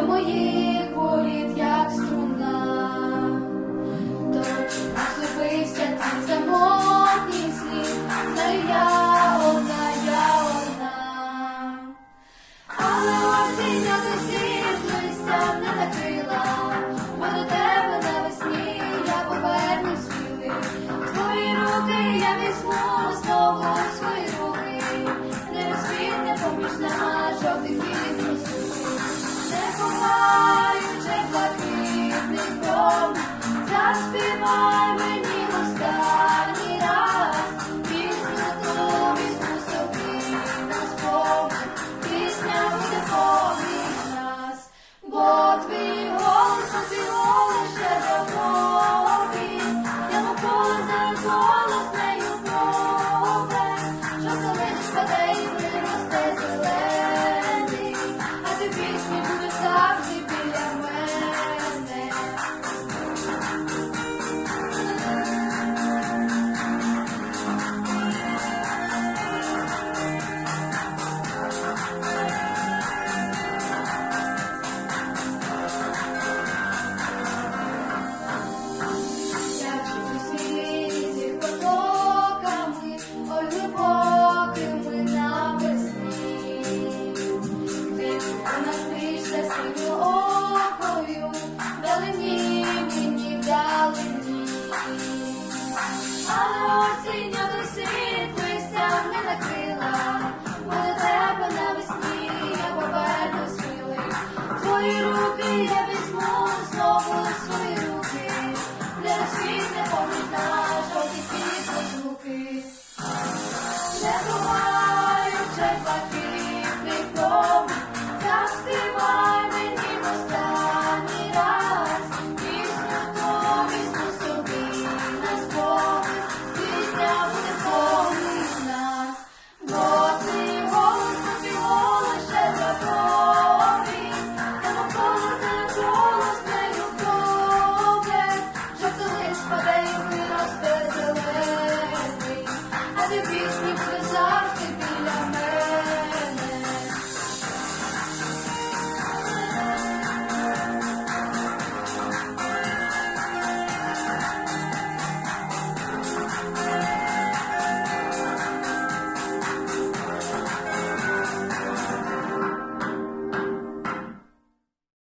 до моїх політ, як струна, то зупився ти самотній слід, знаю я одна, я одна, але осіння досі листя не накрила, бо до тебе навесні я повернусь віли, твої руки я візьму знову свої. але осіння до світлися не накрила, бо тебе навесні я повернусь милий. Твої руки я візьму знову свої руки.